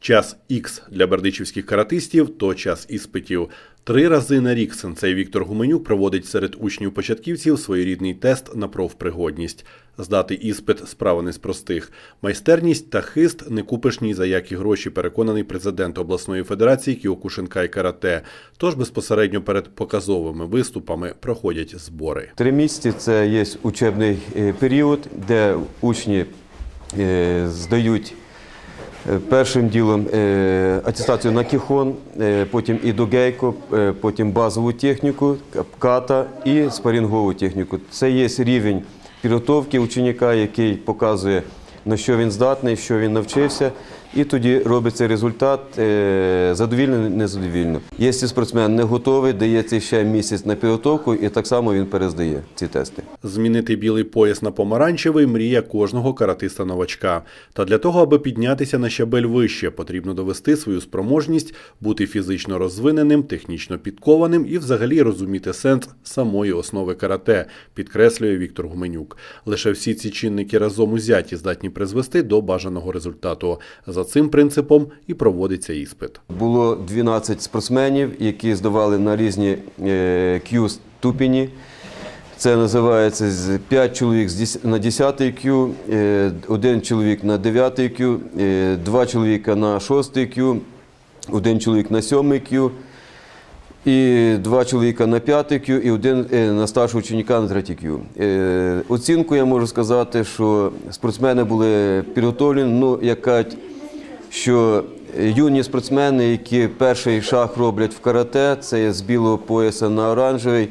Час Х для бердичівських каратистів то час іспитів. Три рази на рік сенсей Віктор Гуменюк проводить серед учнів-початківців своєрідний тест на профпригодність. Здати іспит справа не з простих. Майстерність та хист не купиш ні за які гроші, переконаний президент обласної федерації Кіокушинкай карате. Тож безпосередньо перед показовими виступами проходять збори. Три місяці це є учебний е, період, де учні е, здають першим ділом е, атестацію на кіхон, е, потім і гейко, е, потім базову техніку, ката і спарінгову техніку. Це є рівень підготовки ученика, який показує, на що він здатний, що він навчився. І тоді робиться результат е, задовільно, незадовільно. Якщо спортсмен не готовий, дається ще місяць на підготовку, і так само він перездає ці тести. Змінити білий пояс на помаранчевий мрія кожного каратиста-новачка. Та для того, аби піднятися на щабель вище, потрібно довести свою спроможність, бути фізично розвиненим, технічно підкованим і взагалі розуміти сенс самої основи карате, підкреслює Віктор Гуменюк. Лише всі ці чинники разом узяті здатні призвести до бажаного результату. За цим принципом і проводиться іспит. Було 12 спортсменів, які здавали на різні е, Q ступені. Це називається з 5 чоловік з дес- на 10 Q, е, один чоловік на 9 Q, е, два чоловіка на 6 Q, один чоловік на 7 Q, і два чоловіка на 5 Q, і один е, на старшого ученика на 3 Q. Е, Оцінку я можу сказати, що спортсмени були підготовлені, ну, як кажуть, що юні спортсмени, які перший шаг роблять в карате, це з білого пояса на оранжевий.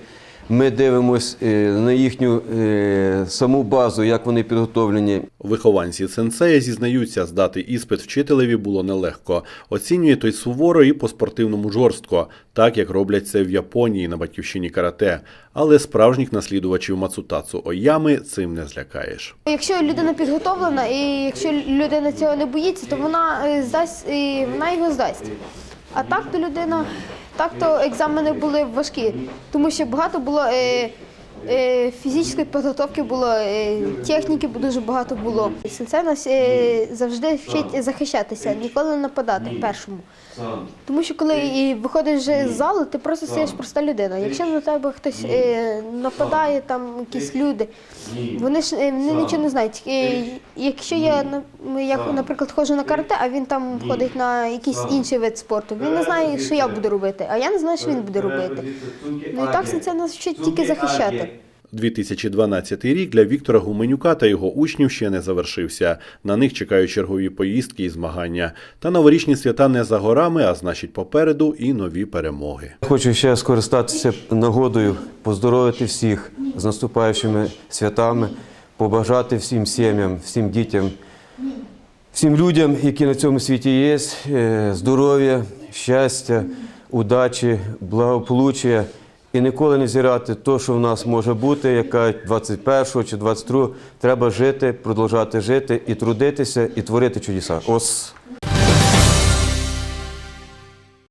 Ми дивимося на їхню е, саму базу, як вони підготовлені. Вихованці сенсея зізнаються, здати іспит вчителеві було нелегко. Оцінює той суворо і по-спортивному жорстко, так як роблять це в Японії на батьківщині карате. Але справжніх наслідувачів Мацутацу Оями цим не злякаєш. Якщо людина підготовлена і якщо людина цього не боїться, то вона е, здасть і вона його здасть. А так то людина, так то екзамени були важкі, тому що багато було е, фізичної підготовки, було е, техніки дуже багато було. Сенсей нас е, завжди вчить захищатися, ніколи не нападати першому. Тому що коли виходиш з залу, ти просто стаєш проста людина. Якщо на тебе хтось е, нападає, там якісь люди, вони ж е, вони нічого не знають. Е, якщо я як, наприклад, ходжу на карате, а він там ходить на якийсь інший вид спорту, він не знає, що я буду робити, а я не знаю, що він буде робити. Ну і так це нас вчить тільки захищати. 2012 рік для Віктора Гуменюка та його учнів ще не завершився. На них чекають чергові поїздки і змагання. Та новорічні свята не за горами, а значить попереду і нові перемоги. Хочу ще скористатися нагодою, поздоровити всіх з наступаючими святами, побажати всім сім'ям, всім дітям, всім людям, які на цьому світі є, е, здоров'я, щастя, удачі, благополуччя. І ніколи не зірати те, що в нас може бути, яка 21 чи 22 треба жити, продовжати жити і трудитися, і творити чудеса. Ось